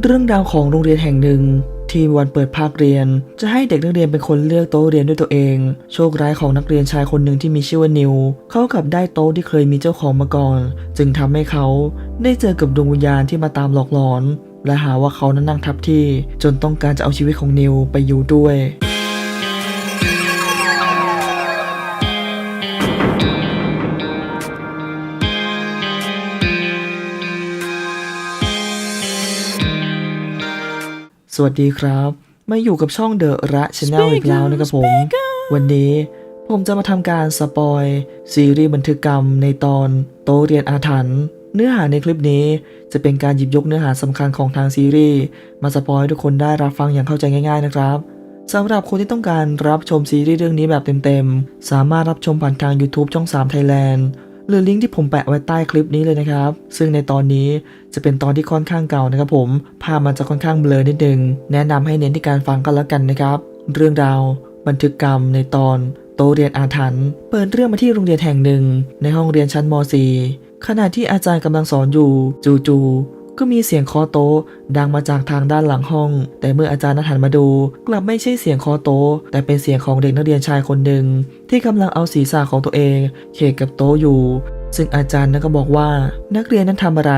เรื่องราวของโรงเรียนแห่งหนึ่งที่วันเปิดภาคเรียน จะให้เด็กนักเรียนเป็นคนเลือกโต๊ะเรียนด้วยตัวเอง โชคร้ายของนักเรียนชายคนหนึ่งที่มีชื่อว่านิว เขากลับได้โต๊ะที่เคยมีเจ้าของมาก่อน จึงทำให้เขาได้เจอกับดวงวิญญาณที่มาตามหลอกหลอน และหาว่าเขานั้นนั่งทับที่ จนต้องการจะเอาชีวิตของนิวไปอยู่ด้วย สวัสดีครับ มาอยู่กับช่องเดอะระชแนลอีกแล้วนะครับผม วันนี้ผมจะมาทำการสปอยซีรีส์บันทึกกรรมในตอนโตะเรียนอาถรรพ์เนื้อหาในคลิปนี้จะเป็นการหยิบยกเนื้อหาสำคัญของทางซีรีส์มาสปอยให้ทุกคนได้รับฟังอย่างเข้าใจง่าย ๆ นะครับสำหรับคนที่ต้องการรับชมซีรีส์เรื่องนี้แบบเต็มๆ สามารถรับชมผ่านทาง YouTube ช่อง 3 Thailand หรือลิงก์ที่ผมแปะไว้ใต้คลิปนี้เลยนะครับ ซึ่งในตอนนี้จะเป็นตอนที่ค่อนข้างเก่านะครับผมภาพมันจะค่อนข้างเบลอนิดนึง แนะนำให้เน้นที่การฟังกันแล้วกันนะครับ เรื่องราวบันทึกกรรมในตอนโตเรียนอาถรรพ์เปิดเรื่องมาที่โรงเรียนแห่งหนึ่ง ในห้องเรียนชั้นม .4 ขณะที่อาจารย์กำลังสอนอยู่ จู่ๆ ก็มีเสียงคอโตดังมาจากทางด้านหลังห้อง แต่เมื่ออาจารย์นั้นหันมาดู กลับไม่ใช่เสียงคอโต แต่เป็นเสียงของเด็กนักเรียนชายคนหนึ่งที่กำลังเอาศีรษะของตัวเองเขกกับโต๊อยู่ ซึ่งอาจารย์นั้นก็บอกว่านักเรียนนั้นทำอะไร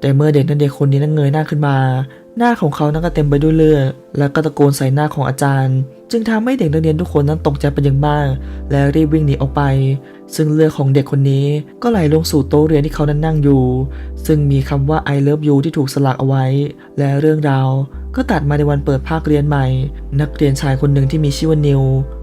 แต่เมื่อเด็กนักเรียนคนนี้นั้นเงยหน้าขึ้นมา หน้าของเขานั้นก็เต็มไปด้วยเลือดและก็ตะโกนใส่หน้าของอาจารย์ จึงทำให้เด็กนักเรียนทุกคนนั้นตกใจเป็นอย่างมาก และรีบวิ่งหนีออกไป ซึ่งเลือดของเด็กคนนี้ก็ไหลลงสู่โต๊ะเรียนที่เขานั้นนั่งอยู่ ซึ่งมีคำว่า I love you ที่ถูกสลักเอาไว้ และเรื่องราวก็ตัดมาในวันเปิดภาคเรียนใหม่ นักเรียนชายคนหนึ่งที่มีชื่อว่านิว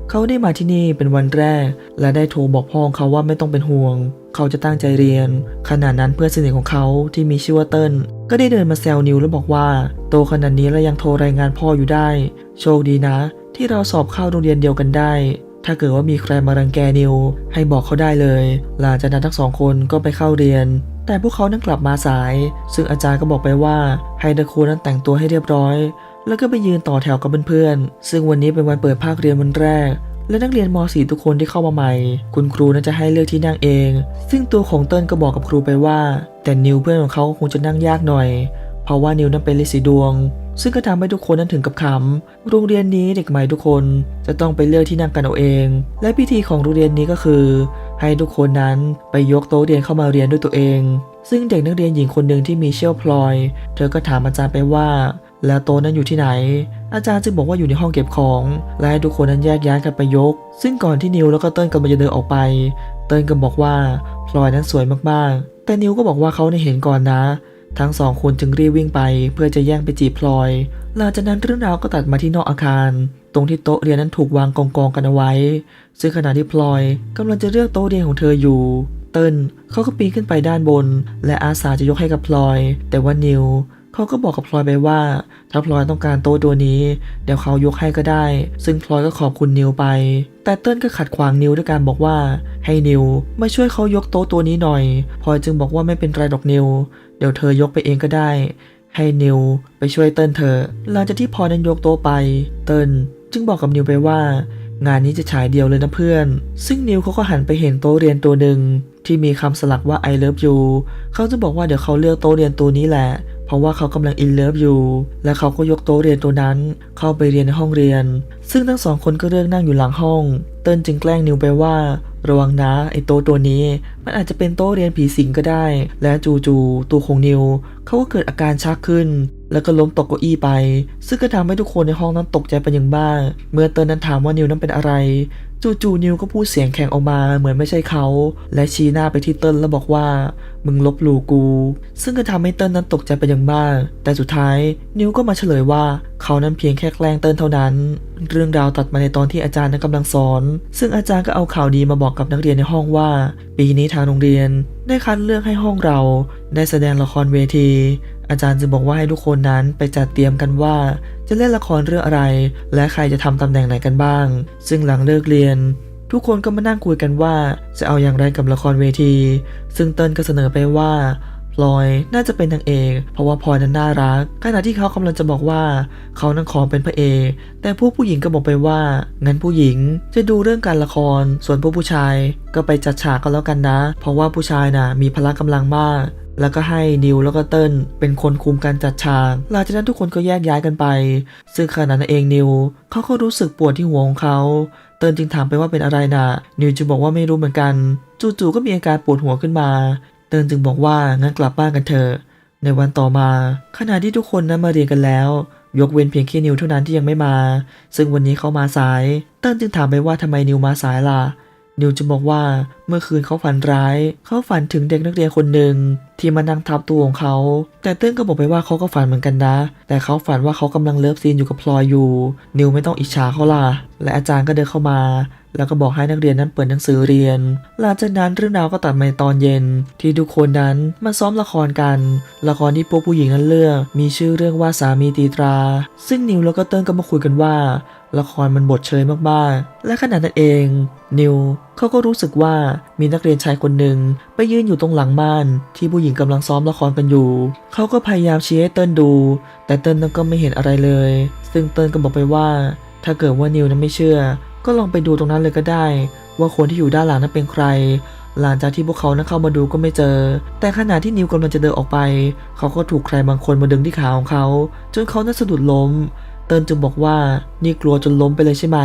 เขาได้มาที่นี่เป็นวันแรก และได้โทรบอกพ่อของเขาว่าไม่ต้องเป็นห่วง เขาจะตั้งใจเรียน ขณะนั้นเพื่อนสนิทของเขาที่มีชื่อว่าเติ้ล ก็ได้เดินมาแซวนิวแล้วบอกว่า โตขนาดนี้แล้วยังโทรรายงานพ่ออยู่ได้ โชคดีนะ ที่เราสอบเข้าโรงเรียนเดียวกันได้ ถ้าเกิดว่ามีใครมารังแกนิว ให้บอกเขาได้เลย หลังจากนั้นทั้งสองคนก็ไปเข้าเรียน แต่พวกเขานั้นกลับมาสาย ซึ่งอาจารย์ก็บอกไปว่า ให้นักครูนั้นแต่งตัวให้เรียบร้อย แล้วก็ไปยืนต่อแถวกับเพื่อนๆซึ่งวันนี้เป็นวันเปิดภาคเรียนวันแรก และนักเรียนม .4 ทุกคนที่เข้ามาใหม่ คุณครูน่าจะให้เลือกที่นั่งเอง ซึ่งตัวของเติ้ลก็บอกกับครูไปว่า แต่นิวเพื่อนของเขาคงจะนั่งยากหน่อย เพราะว่านิวนั้นเป็นฤทธิ์สีดวง ซึ่งก็ทำให้ทุกคนนั้นถึงกับขำโรงเรียนนี้เด็กใหม่ทุกคนจะต้องไปเลือกที่นั่งกันเอาเอง และพิธีของโรงเรียนนี้ก็คือ ให้ทุกคนนั้นไปยกโต๊ะเรียนเข้ามาเรียนด้วยตัวเอง ซึ่งเด็กนักเรียนหญิงคนหนึ่งที่มีเชี่ยวพลอย เธอก็ถามอาจารย์ไปว่า แล้วโต๊ะนั้นอยู่ที่ไหน อาจารย์จึงบอกว่าอยู่ในห้องเก็บของ และให้ทุกคนนั้นแยกย้ายกันไปยก ซึ่งก่อนที่นิวแล้วก็เติ้ลกำลังจะเดินออกไป เติ้ลก็บอกว่าพลอยนั้นสวยมากๆ แต่นิวก็บอกว่าเขาได้เห็นก่อนนะ ทั้งสองคนจึงรีบวิ่งไป เพื่อจะแย่งไปจีบพลอย หลังจากนั้นเรื่องราวก็ตัดมาที่นอกอาคาร ตรงที่โต๊ะเรียนนั้นถูกวางกองกองกันเอาไว้ ซึ่งขณะที่พลอยกำลังจะเลือกโต๊ะเรียนของเธออยู่เติ้ลเขาก็ปีนขึ้นไปด้านบน และอาสาจะยกให้กับพลอย แต่ว่านิว เขาก็บอกกับพลอยไปว่า ถ้าพลอยต้องการโต๊ะตัวนี้ เดี๋ยวเขายกให้ก็ได้ ซึ่งพลอยก็ขอบคุณนิวไป แต่เติ้ลก็ขัดขวางนิวด้วยการบอกว่า ให้นิวมาช่วยเขายกโต๊ะตัวนี้หน่อย พลอยจึงบอกว่าไม่เป็นไรดอกนิว เดี๋ยวเธอยกไปเองก็ได้ ให้นิวไปช่วยเติ้ลเธอ หลังจากที่พลอยนั้นยกโต๊ะไป เติ้ลจึงบอกกับนิวไปว่า งานนี้จะฉายเดียวเลยนะเพื่อน ซึ่งนิวเขาก็หันไปเห็นโต๊ะเรียนตัวหนึ่งที่มีคำสลักว่า I love you เขาจะบอกว่าเดี๋ยวเขาเลือกโต๊ะเรียนตัวนี้แหละ เพราะว่าเขากำลัง in love อยู่ และเขาก็ยกโต๊ะเรียนตัวนั้น เข้าไปเรียนในห้องเรียน ซึ่งทั้งสองคนก็เลือกนั่งอยู่หลังห้อง เติ้ลจึงแกล้งนิวไปว่า ระวังนะไอ้โต๊ะตัวนี้ มันอาจจะเป็นโต๊ะเรียนผีสิงก็ได้ และจู่ๆตัวของนิวเขาก็เกิดอาการชักขึ้น แล้วก็ล้มตกเก้าอี้ไป ซึ่งก็ทำให้ทุกคนในห้องนั้นตกใจเป็นอย่างมากเมื่อเติ้ลนั้นถามว่านิวนั้นเป็นอะไร จู่ๆนิวก็พูดเสียงแข็งออกมาเหมือนไม่ใช่เขา และชี้หน้าไปที่เติ้ลแล้วบอกว่า มึงลบหลู่กู ซึ่งก็ทำให้เติ้ลนั้นตกใจเป็นอย่างมาก แต่สุดท้ายนิวก็มาเฉลยว่า เขานั้นเพียงแค่แกล้งเติ้ลเท่านั้น เรื่องราวตัดมาในตอนที่อาจารย์นั้นกำลังสอน ซึ่งอาจารย์ก็เอาข่าวดีมาบอกกับนักเรียนในห้องว่า ปีนี้ทางโรงเรียน ได้คัดเลือกให้ห้องเรา ได้แสดงละครเวที อาจารย์จึงบอกว่าให้ทุกคนนั้นไปจัดเตรียมกันว่า จะเล่นละครเรื่องอะไร และใครจะทำตำแหน่งไหนกันบ้าง ซึ่งหลังเลิกเรียน ทุกคนก็มานั่งคุยกันว่า จะเอาอย่างไรกับละครเวที ซึ่งเติ้ลก็เสนอไปว่าพลอยน่าจะเป็นนางเอกเพราะว่าพลอยนั้นน่ารักขณะที่เขากำลังจะบอกว่าเขานั้นขอเป็นพระเอกแต่ผู้ผู้หญิงก็บอกไปว่า งั้นผู้หญิงจะดูเรื่องการละคร ส่วนผู้ผู้ชายก็ไปจัดฉากกันแล้วกันนะ เพราะว่าผู้ชายน่ะมีพละกำลังมากแล้วก็ให้นิวแล้วก็เติ้ลเป็นคนคุมการจัดฉาก หลังจากนั้นทุกคนก็แยกย้ายกันไป ซึ่งขณะนั้นเองนิวเขาก็รู้สึกปวดที่หัวของเขา เติ้ลจึงถามไปว่าเป็นอะไรนะนิวจึงบอกว่าไม่รู้เหมือนกัน จู่ๆก็มีอาการปวดหัวขึ้นมา เติ้ลจึงบอกว่างั้นกลับบ้านกันเถอะ ในวันต่อมา ขณะที่ทุกคนนั้นมาเรียนกันแล้ว ยกเว้นเพียงแค่นิวเท่านั้นที่ยังไม่มา ซึ่งวันนี้เขามาสาย เติ้ลจึงถามไปว่าทำไมนิวมาสายล่ะ นิวจะบอกว่าเมื่อคืนเขาฝันร้าย เขาฝันถึงเด็กนักเรียนคนหนึ่งที่มานั่งทับตัวของเขา แต่เติ้งก็บอกไปว่าเขาก็ฝันเหมือนกันนะ แต่เขาฝันว่าเขากำลังเลิฟซีนอยู่กับพลอยอยู่ นิวไม่ต้องอิจฉาเขาล่ะ และอาจารย์ก็เดินเข้ามา แล้วก็บอกให้นักเรียนนั้นเปิดหนังสือเรียน หลังจากนั้นเรื่องราวก็ตัดมาในตอนเย็น ที่ทุกคนนั้นมาซ้อมละครกัน ละครที่พวกผู้หญิงนั้นเลือก มีชื่อเรื่องว่าสามีตีตรา ซึ่งนิวแล้วก็เติ้ลก็มาคุยกันว่า ละครมันบทเชยมากๆ และขณะนั้นเอง นิวเขาก็รู้สึกว่ามีนักเรียนชายคนหนึ่งไปยืนอยู่ตรงหลังม่าน ที่ผู้หญิงกำลังซ้อมละครกันอยู่ เขาก็พยายามชี้ให้เติ้ลดู แต่เติ้ลนั้นก็ไม่เห็นอะไรเลย ซึ่งเติ้ลก็บอกไปว่า ถ้าเกิดว่านิวนั้นไม่เชื่อ ก็ลองไปดูตรงนั้นเลยก็ได้ ว่าคนที่อยู่ด้านหลังนั้นเป็นใคร หลังจากที่พวกเขานั้นเข้ามาดูก็ไม่เจอ แต่ขณะที่นิวกำลังจะเดินออกไป เขาก็ถูกใครบางคนมาดึงที่ขาของเขา จนเขานั้นสะดุดล้ม เติ้ลจึงบอกว่านี่กลัวจนล้มไปเลยใช่ไหม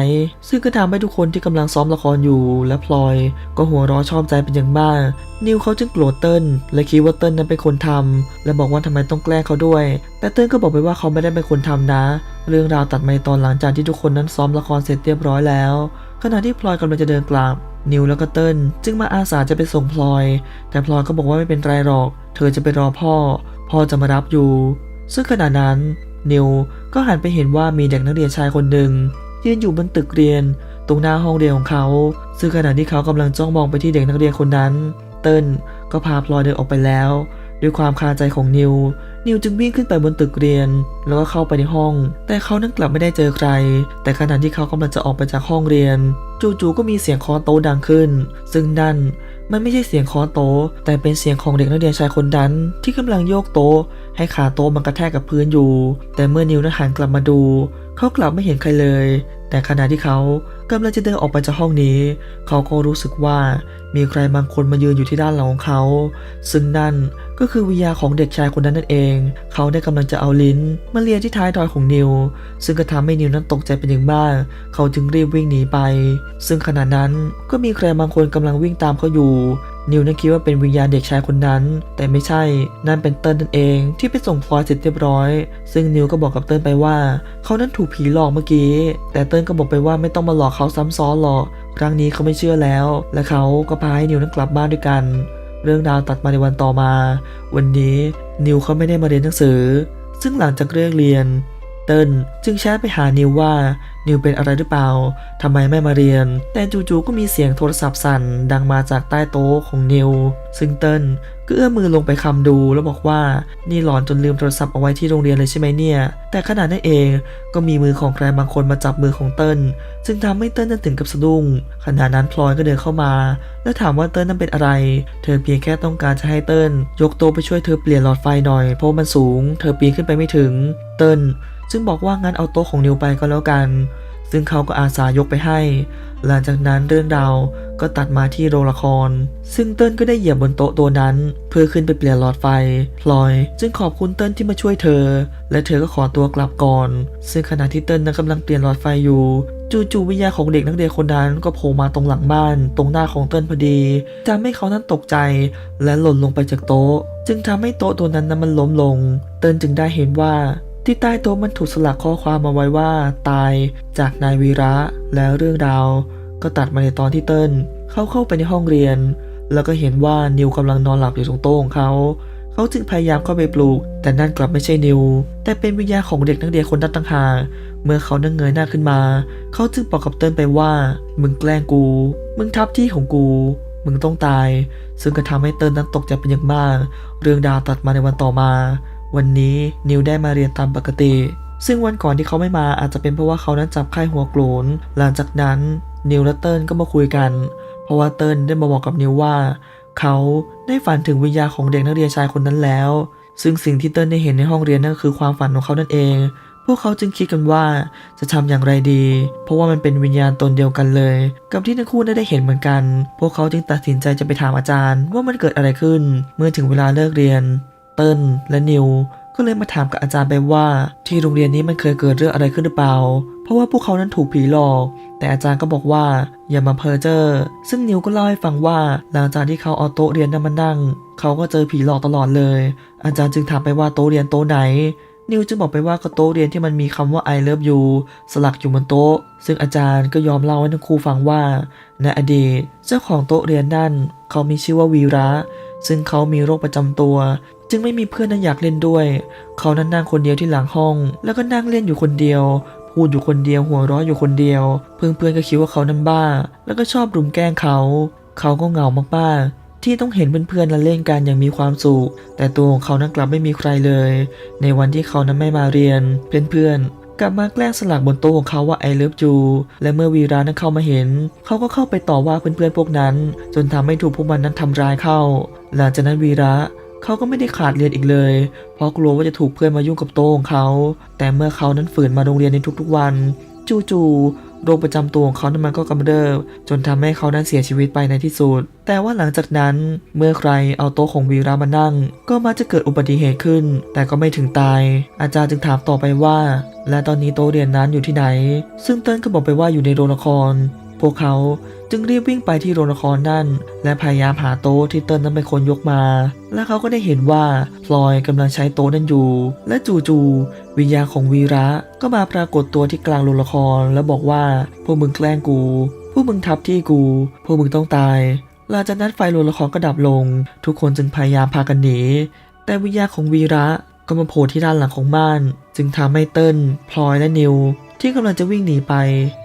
ซึ่งก็ทำให้ทุกคนที่กำลังซ้อมละครอยู่ และพลอย ก็หัวเร้อชอบใจเป็นอย่างมาก นิวเขาจึงโกรธเติ้ลและคิดว่าเติ้ลนั้นเป็นคนทำและบอกว่าทำไมต้องแกล้งเขาด้วย แต่เติ้ลก็บอกไปว่าเขาไม่ได้เป็นคนทำนะ เรื่องราวตัดมาตอนหลังจากที่ทุกคนนั้นซ้อมละครเสร็จเรียบร้อยแล้ว ขณะที่พลอยกำลังจะเดินกลับนิวแล้วก็เติ้ลจึงมาอาสาจะไปส่งพลอย แต่พลอยก็บอกว่าไม่เป็นไรหรอก เธอจะไปรอพ่อ พ่อจะมารับอยู่ ซึ่งขณะนั้น นิวก็หันไปเห็นว่ามีเด็กนักเรียนชายคนหนึ่งยืนอยู่บนตึกเรียน ตรงหน้าห้องเรียนของเขา ซึ่งขณะที่เขากำลังจ้องมองไปที่เด็กนักเรียนคนนั้น เติ้ลก็พาพลอยเดินออกไปแล้ว ด้วยความคาใจของนิว นิวจึงวิ่งขึ้นไปบนตึกเรียน แล้วก็เข้าไปในห้อง แต่เขานั้นกลับไม่ได้เจอใคร แต่ขณะที่เขากำลังจะออกไปจากห้องเรียน จู่ๆก็มีเสียงคาะโต๊ะดังขึ้น ซึ่งนั่น มันไม่ใช่เสียงคาะโต แต่เป็นเสียงของเด็กนักเรียนชายคนนั้น ที่กำลังโยกโตให้ขาโตมันกระแทกกับพื้นอยู่ แต่เมื่อนิวนั้นหันกลับมาดู เขากลับไม่เห็นใครเลย แต่ขณะที่เขา กำลังจะเดินออกไปจากห้องนี้ เขาก็รู้สึกว่ามีใครบางคนมายืนอยู่ที่ด้านหลังของเขา ซึ่งนั่นก็คือวิญญาของเด็กชายคนนั้นนั่นเอง เขาได้กำลังจะเอาลิ้นมาเลียที่ท้ายทอยของนิว ซึ่งก็ทำให้นิวนั้นตกใจเป็นอย่างมาก เขาจึงรีบวิ่งหนีไป ซึ่งขณะนั้นก็มีใครบางคนกำลังวิ่งตามเขาอยู่ นิวนั้นคิดว่าเป็นวิญญาณเด็กชายคนนั้น แต่ไม่ใช่ นั่นเป็นเติ้ลนั่นเองที่ไปส่งพลอยเสร็จเรียบร้อย ซึ่งนิวก็บอกกับเติ้ลไปว่า เขานั้นถูกผีหลอกเมื่อกี้ แต่เติ้ลก็บอกไปว่าไม่ต้องมาหลอกเขาซ้ำซ้อนหรอก ครั้งนี้เขาไม่เชื่อแล้ว และเขาก็พาให้นิวนั้นกลับบ้านด้วยกัน เรื่องราวตัดมาในวันต่อมา วันนี้นิวเขาไม่ได้มาเรียนหนังสือ ซึ่งหลังจากเลิกเรียน เติ้ลจึงแชทไปหานิวว่านิวเป็นอะไรหรือเปล่าทำไมไม่มาเรียน แต่จู่ๆก็มีเสียงโทรศัพท์สั่นดังมาจากใต้โต๊ะของนิว ซึ่งเติ้ลก็เอื้อมมือลงไปคำดูแล้วบอกว่านี่หลอนจนลืมโทรศัพท์เอาไว้ที่โรงเรียนเลยใช่ไหมเนี่ย แต่ขณะนั้นเองก็มีมือของใครบางคนมาจับมือของเติ้ลจึงทำให้เติ้ลนั้นถึงกับสะดุ้งขณะนั้นพลอยก็เดินเข้ามา แล้วถามว่าเติ้ลนั้นเป็นอะไร เธอเพียงแค่ต้องการจะให้เติ้ลยกโต๊ะไปช่วยเธอเปลี่ยนหลอดไฟหน่อยเพราะมันสูง เธอปีนขึ้นไปไม่ถึง เติ้ล ซึ่งบอกว่างั้นเอาโต๊ะของนิวไปก็แล้วกัน ซึ่งเขาก็อาสายกไปให้ หลังจากนั้นเรื่องราวก็ตัดมาที่โรงละคร ซึ่งเติ้ลก็ได้เหยียบบนโต๊ะตัวนั้น เพื่อขึ้นไปเปลี่ยนหลอดไฟพลอย จึงขอบคุณเติ้ลที่มาช่วยเธอ และเธอก็ขอตัวกลับก่อน ซึ่งขณะที่เติ้ลนั้นกำลังเปลี่ยนหลอดไฟอยู่ จู่ๆวิญญาณของเด็กนักเรียนคนนั้นก็โผล่มาตรงหลังบ้าน ตรงหน้าของเติ้ลพอดีทำให้เขานั้นตกใจ และหล่นลงไปจากโต๊ะ จึงทำให้โต๊ะตัวนั้นนั้นมันล้มลง เติ้ลจึงได้เห็นว่า ที่ใต้โต๊ะมันถูกสลักข้อความมาไว้ว่า ตายจากนายวีระแล้วเรื่องราว ก็ตัดมาในตอนที่เติ้ลเขาเข้าไปในห้องเรียน แล้วก็เห็นว่านิวกำลังนอนหลับอยู่ตรงโต๊ะของเขาเขาจึงพยายามเข้าไปปลุกแต่นั่นกลับไม่ใช่นิว แต่เป็นวิญญาณของเด็กนักเรียนคนนั้นต่างหากเมื่อเขานั่งเงยหน้าขึ้นมา เขาจึงบอกกับเติ้ลไปว่า มึงแกล้งกู มึงทับที่ของกู มึงต้องตาย ซึ่งก็ทำให้เติ้ลนั้นตกใจเป็นอย่างมาก เรื่องดาวตัดมาในวันต่อมา วันนี้นิวได้มาเรียนตามปกติ ซึ่งวันก่อนที่เขาไม่มาอาจจะเป็นเพราะว่าเขานั้นจับไข้หัวโกรนหลังจากนั้นนิวและเติ้ลก็มาคุยกัน เพราะว่าเติ้ลได้มาบอกกับนิวว่า เขาได้ฝันถึงวิญญาณของเด็กนักเรียนชายคนนั้นแล้ว ซึ่งสิ่งที่เติ้ลได้เห็นในห้องเรียนนั่นคือความฝันของเขานั่นเอง พวกเขาจึงคิดกันว่าจะทำอย่างไรดี เพราะว่ามันเป็นวิญญาณตนเดียวกันเลย กับที่ทั้งคู่ได้ได้เห็นเหมือนกัน พวกเขาจึงตัดสินใจจะไปถามอาจารย์ว่ามันเกิดอะไรขึ้น เมื่อถึงเวลาเลิกเรียน เติ้ลและนิว ก็เลยมาถามกับอาจารย์ไปว่า ที่โรงเรียนนี้มันเคยเกิดเรื่องอะไรขึ้นหรือเปล่า เพราะว่าพวกเขานั้นถูกผีหลอก แต่อาจารย์ก็บอกว่าอย่ามาเพ้อเจ้อซึ่งนิวก็เล่าให้ฟังว่า หลังจากที่เขาเอาโต๊ะเรียนนั้นมานั่ง เขาก็เจอผีหลอกตลอดเลย อาจารย์จึงถามไปว่าโต๊ะเรียนโต๊ะไหนนิวจึงบอกไปว่าก็โต๊ะเรียนที่มันมีคำว่า I love you สลักอยู่บนโต๊ะ ซึ่งอาจารย์ก็ยอมเล่าให้ทั้งคู่ฟังว่าในอดีตเจ้าของโต๊ะเรียนนั่น เขามีชื่อว่าวีระ ซึ่งเขามีโรคประจำตัว จึงไม่มีเพื่อนนั้นอยากเล่นด้วย เขานั้นนั่งคนเดียวที่หลังห้อง แล้วก็นั่งเล่นอยู่คนเดียว พูดอยู่คนเดียวหัวเราะอยู่คนเดียว เพื่อนๆก็คิดว่าเขานั้นบ้า แล้วก็ชอบรุมแกล้งเขา เขาก็เหงามากๆที่ต้องเห็นเพื่อนๆนั้นเล่นกันอย่างมีความสุข แต่ตัวของเขานั้นกลับไม่มีใครเลย ในวันที่เขานั้นไม่มาเรียน เพื่อนๆกลับมาแกล้งสลักบนโต๊ะของเขาว่า I love you และเมื่อวีรานั้นเข้ามาเห็น เขาก็เข้าไปต่อว่าเพื่อนๆพวกนั้น จนทำให้ถูกพวกมันนั้นทำร้ายเข้า หลังจากนั้นวีระ เขาก็ไม่ได้ขาดเรียนอีกเลย เพราะกลัวว่าจะถูกเพื่อนมายุ่งกับโต๊ะของเขา แต่เมื่อเขานั้นฝืนมาโรงเรียนในทุกๆวัน จู่ๆโรคประจำตัวของเขานั้นมันก็กำเริบจนทำให้เขานั้นเสียชีวิตไปในที่สุด แต่ว่าหลังจากนั้นเมื่อใครเอาโต๊ะของวีระมานั่ง ก็มักจะเกิดอุบัติเหตุขึ้น แต่ก็ไม่ถึงตาย อาจารย์จึงถามต่อไปว่า และตอนนี้โต๊ะเรียนนั้นอยู่ที่ไหน ซึ่งเติ้ลก็บอกไปว่าอยู่ในโรงละคร พวกเขาจึงรีบวิ่งไปที่โรงละครนั่น และพยายามหาโต๊ะที่เติ้ลนั้นเป็นคนยกมา และเขาก็ได้เห็นว่าพลอยกำลังใช้โต๊ะนั้นอยู่ และจู่ๆวิญญาณของวีระก็มาปรากฏตัวที่กลางโรงละคร แล้วบอกว่าพวกมึงแกล้งกู พวกมึงทับที่กู พวกมึงต้องตาย หลังจากนั้นไฟโรงละครก็ดับลง ทุกคนจึงพยายามพากันหนีแต่วิญญาณของวีระก็มาโผล่ที่ด้านหลังของม่าน จึงทำให้เติ้ลพลอยและนิว ที่กำลังจะวิ่งหนีไป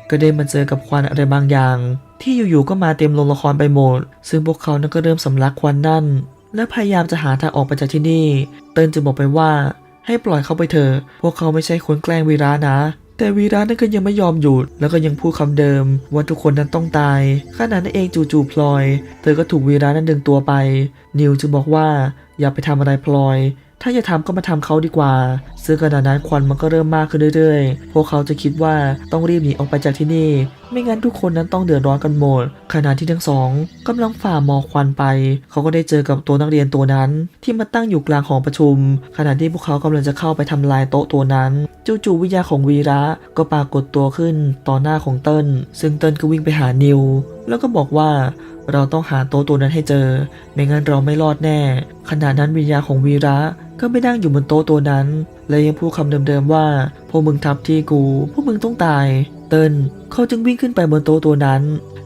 ก็ได้มาเจอกับควันอะไรบางอย่าง ที่อยู่ๆก็มาเต็มโรงละครไปหมด ซึ่งพวกเขานั้นก็เริ่มสำลักควันนั่น และพยายามจะหาทางออกไปจากที่นี่ เติ้ลจึงบอกไปว่า ให้ปล่อยเขาไปเถอะพวกเขาไม่ใช่คนแกล้งวีระนะแต่วีระนั่นก็ยังไม่ยอมหยุด แล้วก็ยังพูดคำเดิม ว่าทุกคนนั้นต้องตายขณะนั้นเองจู่ๆพลอย เธอก็ถูกวีระนั้นดึงตัวไป นิวจึงบอกว่าอย่าไปทำอะไรพลอย ถ้าจะทำก็มาทำเขาดีกว่า ซึ่งขณะนั้นควันมันก็เริ่มมากขึ้นเรื่อยๆ พวกเขาจะคิดว่าต้องรีบหนีออกไปจากที่นี่ ไม่งั้นทุกคนนั้นต้องเดือดร้อนกันหมด ขณะที่ทั้งสองกำลังฝ่าหมอกควันไป เขาก็ได้เจอกับตัวนักเรียนตัวนั้น ที่มาตั้งอยู่กลางหอประชุม ขณะที่พวกเขากำลังจะเข้าไปทำลายโต๊ะตัวนั้น จู่ๆวิญญาของวีระก็ปรากฏตัวขึ้นต่อหน้าของเติ้ลซึ่งเติ้ลก็วิ่งไปหานิว แล้วก็บอกว่า เราต้องหาโต๊ะตัวนั้นให้เจอ ไม่งั้นเราไม่รอดแน่ ขณะนั้นวิญญาของวีระก็ไม่นั่งอยู่บนโต๊ะตัวนั้น และยังพูดคำเดิมๆว่า พวกมึงทับที่กู พวกมึงต้องตาย เติ้ลเขาจึงวิ่งขึ้นไปบนโต๊ะตัวนั้น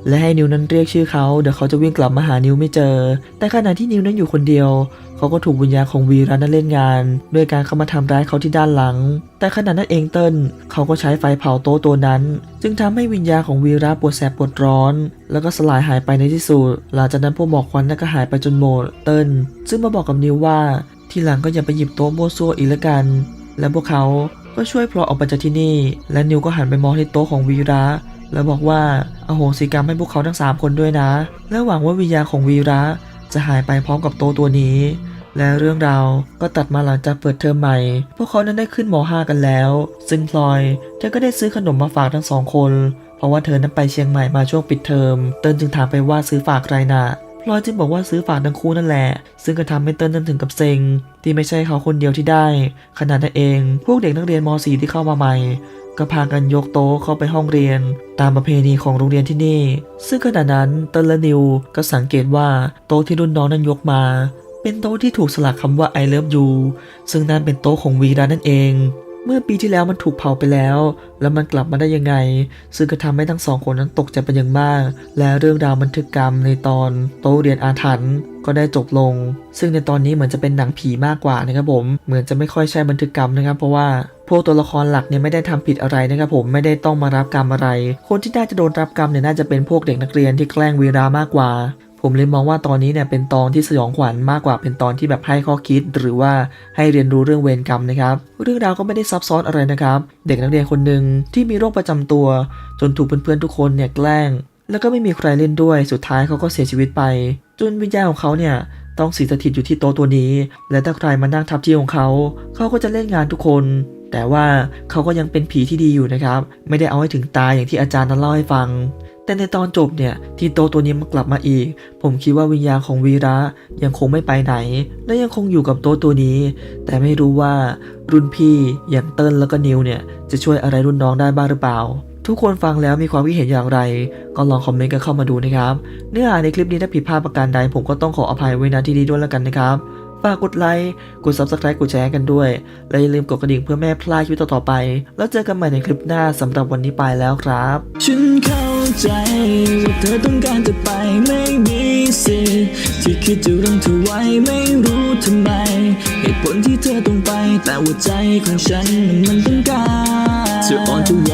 และให้นิวนั้นเรียกชื่อเขา เดี๋ยวเขาจะวิ่งกลับมาหานิวไม่เจอ แต่ขณะที่นิวนั้นอยู่คนเดียว เขาก็ถูกวิญญาณของวีระนั้นเล่นงาน ด้วยการเข้ามาทำร้ายเขาที่ด้านหลัง แต่ขณะนั้นเองเติ้ลเขาก็ใช้ไฟเผาโต๊ะตัวนั้น จึงทำให้วิญญาณของวีระปวดแสบปวดร้อน แล้วก็สลายหายไปในที่สุดหลังจากนั้นพวกหมอกควันนั้นก็หายไปจนหมดเติ้ลซึ่งมาบอกกับนิวว่า ทีหลังก็อย่าไปหยิบโต๊ะโมวซัวอีกแล้วกัน และพวกเขาก็ช่วยพลอออกไปจากที่นี่ และนิวก็หันไปมองที่โต๊ะของวีระแล้วบอกว่าอโหสิกรรมให้พวกเขาทั้ง 3 คนด้วยนะ และหวังว่าวิญญาณของวีระ จะหายไปพร้อมกับโตตัวนี้ และเรื่องราวก็ตัดมาหลังจากเปิดเทอมใหม่ พวกเขานั้นได้ขึ้นม .5 กันแล้ว ซึ่งพลอยเธอก็ได้ซื้อขนมมาฝากทั้งสองคน เพราะว่าเธอนั้นไปเชียงใหม่มาช่วงปิดเทอม เติ้ลจึงถามไปว่าซื้อฝากใครน่ะพลอยจึงบอกว่าซื้อฝากทั้งคู่นั่นแหละ ซึ่งก็ทำให้เติ้ลนั้นถึงกับเซ็ง ที่ไม่ใช่เขาคนเดียวที่ได้ขณะนั้นเอง พวกเด็กนักเรียนม .4 ที่เข้ามาใหม่ ก็พากันยกโต๊ะเข้าไปห้องเรียน ตามประเพณีของโรงเรียนที่นี่ ซึ่งขณะนั้นเติ้ลแลนิวก็สังเกตว่าโต๊ะที่รุ่นน้องนั้นยกมา เป็นโต๊ะที่ถูกสลักคำว่า I love you ซึ่งนั่นเป็นโต๊ะของวีระนั่นเอง เมื่อปีที่แล้วมันถูกเผาไปแล้ว แล้วมันกลับมาได้ยังไง ซึ่งก็ทำให้ทั้งสองคนนั้นตกใจเป็นอย่างมาก และเรื่องราวบันทึกกรรมในตอนโต๊ะเรียนอาถรรพ์ก็ได้จบลง ซึ่งในตอนนี้เหมือนจะเป็นหนังผีมากกว่านะครับผม เหมือนจะไม่ค่อยใช่บันทึกกรรมนะครับ เพราะว่า พวกตัวละครหลักเนี่ยไม่ได้ทำผิดอะไรนะครับผมไม่ได้ต้องมารับกรรมอะไร คนที่น่าจะโดนรับกรรมเนี่ยน่าจะเป็นพวกเด็กนักเรียนที่แกล้งวีรามากกว่า ผมเลยมองว่าตอนนี้เนี่ยเป็นตอนที่สยองขวัญมากกว่าเป็นตอนที่แบบให้ข้อคิด หรือว่าให้เรียนรู้เรื่องเวรกรรมนะครับเรื่องราวก็ไม่ได้ซับซ้อนอะไรนะครับ เด็กนักเรียนคนหนึ่งที่มีโรคประจำตัว จนถูกเพื่อนๆทุกคนเนี่ยแกล้ง แล้วก็ไม่มีใครเล่นด้วยสุดท้ายเขาก็เสียชีวิตไป จนวิญญาณของเขาเนี่ยต้องสิงสถิตอยู่ที่โต๊ะตัวนี้ และถ้าใครมานั่งทับที่ของเขา เขาก็จะเล่นงานทุกคน แต่ว่าเขาก็ยังเป็นผีที่ดีอยู่นะครับ ไม่ได้เอาให้ถึงตายอย่างที่อาจารย์นั้นเล่าให้ฟัง แต่ในตอนจบเนี่ยที่โตตัวนี้มันกลับมาอีก ผมคิดว่าวิญญาณของวีระยังคงไม่ไปไหน และยังคงอยู่กับโตตัวนี้ แต่ไม่รู้ว่ารุ่นพี่อย่างเติ้ลแล้วก็นิวเนี่ยจะช่วยอะไรรุ่นน้องได้บ้างหรือเปล่าทุกคนฟังแล้วมีความคิดเห็นอย่างไร ก็ลองคอมเมนต์กันเข้ามาดูนะครับ เนื้อหาในคลิปนี้ถ้าผิดพลาดประการใดผมก็ต้องขออภัยไว้ณที่นี้ด้วยแล้วกันนะครับ ฝากกดไลค์ กด subscribe กดแชร์กันด้วย และอย่าลืมกดกระดิ่งเพื่อไม่ให้พลาดคลิปต่อๆไป แล้วเจอกันใหม่ในคลิปหน้าสำหรับวันนี้ไปแล้วครับ ฉันเข้าใจว่าเธอต้องการจะไปไม่มีสิทธิ์ที่คิดจะรั้งเธอไว้ไม่รู้ทำไม เหตุผลที่เธอต้องไปแต่ว่าใจของฉันมันต้องการจะอ่อนจะวอน